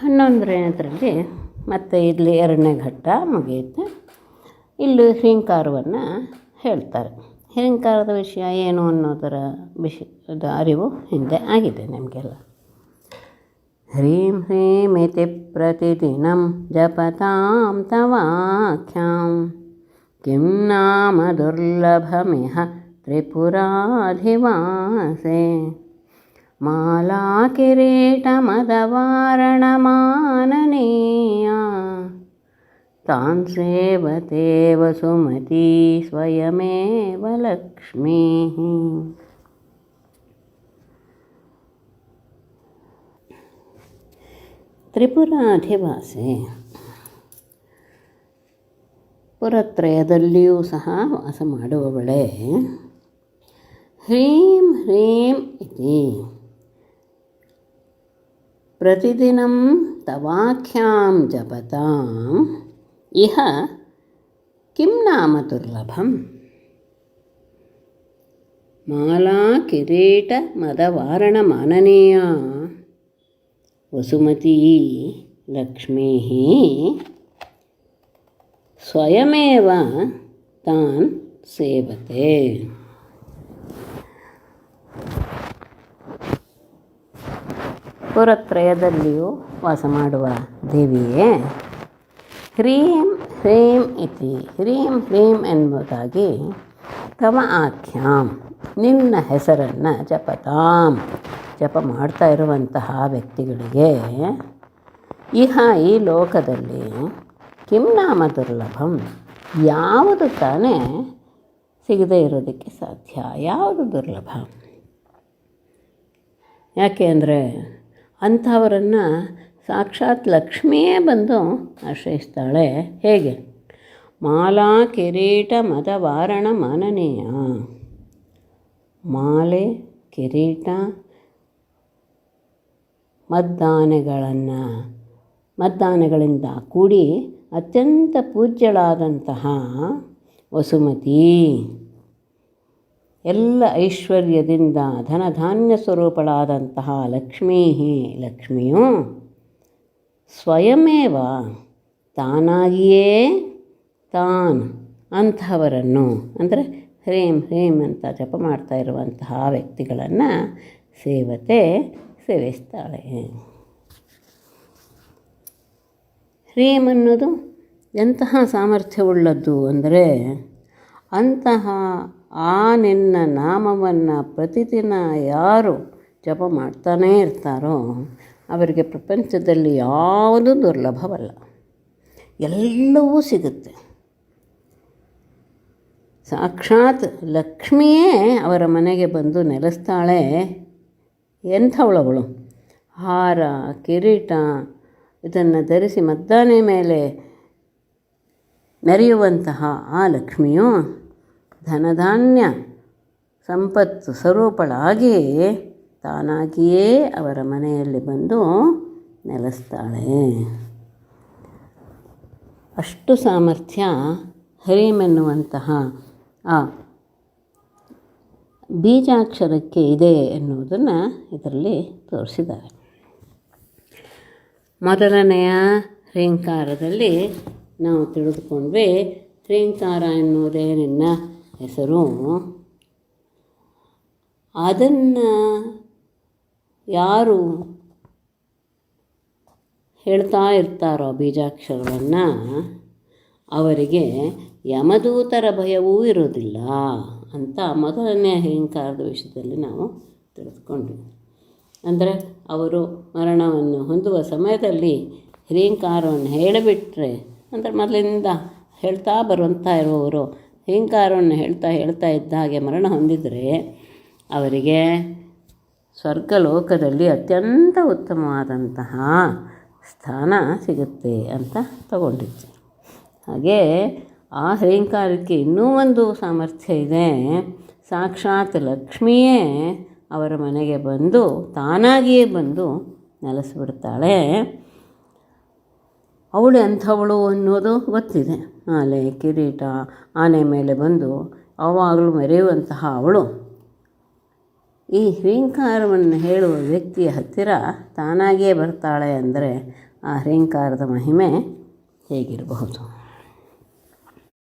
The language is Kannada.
ಹನ್ನೊಂದನೇದರಲ್ಲಿ ಮತ್ತು ಇಲ್ಲಿ ಎರಡನೇ ಘಟ್ಟ ಮುಗಿಯುತ್ತೆ. ಇಲ್ಲಿ ಹ್ರೀಂಕಾರವನ್ನು ಹೇಳ್ತಾರೆ. ಹ್ರೀಂಕಾರದ ವಿಷಯ ಏನು ಅನ್ನೋದರ ವಿಷಯದ ಅರಿವು ಹಿಂದೆ ಆಗಿದೆ ನಿಮಗೆಲ್ಲ. ಹ್ರೀಂ ಹ್ರೀಮಿತಿ ಪ್ರತಿದಿನಂ ಜಪತಾಂ ತವಾಖ್ಯಾಂ. ಕಿಂ ನಾಮ ದುರ್ಲಭಮಿಹ ತ್ರಿಪುರಾಧಿವಾಸೆ. ಮಾಲಾಕಿರೀಟಮದವಾರಣಮಾನನೀಯ ತಾನ್ ಸೇವತೆ ವಸುಮತಿ ಸ್ವಯಮೇವ ಲಕ್ಷ್ಮೀ. ತ್ರಿಪುರಾಧಿವಾಸಿ. ಪುರತ್ರಯದಲ್ಲಿಯೂ ಸಹ ವಾಸ ಮಾಡುವವಳೆ. ಹ್ರೀಂ ಹ್ರೀಂ ಇತಿ. ಪ್ರತಿದಿನಂ ತವಾಖ್ಯಾಂ ಜಪತಾಂ ಇಹ ಕಿಂ ನಾಮ ದುರ್ಲಭಂ ಮಾಲಾ ಕಿರೀಟ ಮದವಾರಣ ಮಾನನೀಯ ವಸುಮತಿ ಲಕ್ಷ್ಮೀ ಸ್ವಯಮೇವ ತಾನ್ ಸೇವತೆ ಪುರತ್ರಯದಲ್ಲಿಯೂ ವಾಸ ಮಾಡುವ ದೇವಿಯೇ, ಹ್ರೀಂ ಹ್ರೀಂ ಇತಿ, ಹ್ರೀಂ ಹ್ರೀಂ ಎಂಬುದಾಗಿ ತವ ಆಖ್ಯಾಂ, ನಿನ್ನ ಹೆಸರನ್ನು ಜಪತಾಂ. ಜಪ ಮಾಡ್ತಾ ಇರುವಂತಹ ವ್ಯಕ್ತಿಗಳಿಗೆ ಇಹ ಈ ಲೋಕದಲ್ಲಿ ಕಿಂ ನಾಮ ದುರ್ಲಭಂ, ಯಾವುದು ತಾನೇ ಸಿಗದೇ ಇರೋದಕ್ಕೆ ಸಾಧ್ಯ, ಯಾವುದು ದುರ್ಲಭ? ಯಾಕೆ ಅಂದರೆ ಅಂಥವರನ್ನು ಸಾಕ್ಷಾತ್ ಲಕ್ಷ್ಮಿಯೇ ಬಂದು ಆಶ್ರಯಿಸ್ತಾಳೆ. ಹೇಗೆ? ಮಾಲಾ ಕಿರೀಟ ಮದವಾರಣ ಮಾನನೀಯ. ಮಾಲೆ, ಕಿರೀಟ, ಮದ್ದಾನೆಗಳನ್ನು, ಮದ್ದಾನೆಗಳಿಂದ ಕೂಡಿ ಅತ್ಯಂತ ಪೂಜ್ಯಳಾದಂತಹ ವಸುಮತಿ. ಎಲ್ಲ ಐಶ್ವರ್ಯದಿಂದ ಧನಧಾನ್ಯ ಸ್ವರೂಪಳಾದಂತಹ ಲಕ್ಷ್ಮೀ ಲಕ್ಷ್ಮಿಯು ಸ್ವಯಮೇವ ತಾನಾಗಿಯೇ ತಾನ್ ಅಂಥವರನ್ನು, ಅಂದರೆ ಹ್ರೇಮ್ ಹ್ರೇಂ ಅಂತ ಜಪ ಮಾಡ್ತಾ ಇರುವಂತಹ ವ್ಯಕ್ತಿಗಳನ್ನು ಸೇವತೆ ಸೇವಿಸ್ತಾಳೆ. ಹ್ರೀಂ ಅನ್ನೋದು ಎಂತಹ ಸಾಮರ್ಥ್ಯವುಳ್ಳದ್ದು ಅಂದರೆ ಅಂತಹ ಆ ನಿನ್ನ ನಾಮವನ್ನು ಪ್ರತಿದಿನ ಯಾರು ಜಪ ಮಾಡ್ತಾನೇ ಇರ್ತಾರೋ ಅವರಿಗೆ ಪ್ರಪಂಚದಲ್ಲಿ ಯಾವುದೂ ದುರ್ಲಭವಲ್ಲ. ಎಲ್ಲವೂ ಸಿಗುತ್ತೆ. ಸಾಕ್ಷಾತ್ ಲಕ್ಷ್ಮಿಯೇ ಅವರ ಮನೆಗೆ ಬಂದು ನೆಲೆಸ್ತಾಳೆ ಎಂಥವಳವಳು? ಹಾರ, ಕಿರೀಟ, ಇದನ್ನು ಧರಿಸಿ ಮದ್ದಾನೆ ಮೇಲೆ ನೆರೆಯುವಂತಹ ಆ ಲಕ್ಷ್ಮಿಯು? ಧನಧಾನ್ಯ ಸಂಪತ್ತು ಸ್ವರೂಪಳಾಗಿ ತಾನಾಗಿಯೇ ಅವರ ಮನೆಯಲ್ಲಿ ಬಂದು ನೆಲೆಸ್ತಾಳೆ. ಅಷ್ಟು ಸಾಮರ್ಥ್ಯ ಹರಿಮೆನ್ನುವಂತಹ ಆ ಬೀಜಾಕ್ಷರಕ್ಕೆ ಇದೆ ಎನ್ನುವುದನ್ನು ಇದರಲ್ಲಿ ತೋರಿಸಿದ್ದಾರೆ. ಮೊದಲನೆಯ ಹ್ರೀಂಕಾರದಲ್ಲಿ ನಾವು ತಿಳಿದುಕೊಂಡ್ವಿ ಹ್ರೀಂಕಾರ ಎನ್ನುವುದೇ ನಿನ್ನ ಹೆಸರು. ಅದನ್ನು ಯಾರು ಹೇಳ್ತಾ ಇರ್ತಾರೋ ಬೀಜಾಕ್ಷರಗಳನ್ನು ಅವರಿಗೆ ಯಮದೂತರ ಭಯವೂ ಇರೋದಿಲ್ಲ ಅಂತ ಮೊದಲನೇ ಅಹಿಂಕಾರದ ವಿಷಯದಲ್ಲಿ ನಾವು ತಿಳಿದುಕೊಂಡ್ವಿ ಅಂದರೆ ಅವರು ಮರಣವನ್ನು ಹೊಂದುವ ಸಮಯದಲ್ಲಿ ಹ್ರೀಂಕಾರವನ್ನು ಹೇಳಿಬಿಟ್ರೆ, ಅಂದರೆ ಮೊದಲಿಂದ ಹೇಳ್ತಾ ಬರುವಂಥ ಇರುವವರು ಹ್ರೀಂಕಾರವನ್ನು ಹೇಳ್ತಾ ಹೇಳ್ತಾ ಇದ್ದ ಹಾಗೆ ಮರಣ ಹೊಂದಿದರೆ ಅವರಿಗೆ ಸ್ವರ್ಗಲೋಕದಲ್ಲಿ ಅತ್ಯಂತ ಉತ್ತಮವಾದಂತಹ ಸ್ಥಾನ ಸಿಗುತ್ತೆ ಅಂತ ತಗೊಂಡಿದ್ದೆ. ಹಾಗೇ ಆ ಹೇಂಕಾರಕ್ಕೆ ಇನ್ನೂ ಒಂದು ಸಾಮರ್ಥ್ಯ ಇದೆ. ಸಾಕ್ಷಾತ್ ಲಕ್ಷ್ಮಿಯೇ ಅವರ ಮನೆಗೆ ಬಂದು ತಾನಾಗಿಯೇ ಬಂದು ನೆಲೆಸಿಬಿಡ್ತಾಳೆ. ಅವಳು ಎಂಥವಳು ಅನ್ನೋದು ಗೊತ್ತಿದೆ. ಆಲೆ ಕಿರೀಟ ಆನೆ ಮೇಲೆ ಬಂದು ಅವಾಗಲೂ ಮೆರೆಯುವಂತಹ ಅವಳು. ಈ ಹ್ರೀಂಕಾರವನ್ನು ಹೇಳುವ ವ್ಯಕ್ತಿಯ ಹತ್ತಿರ ತಾನಾಗಿಯೇ ಬರ್ತಾಳೆ ಅಂದರೆ ಆ ಹ್ರೀಂಕಾರದ ಮಹಿಮೆ ಹೇಗಿರಬಹುದು?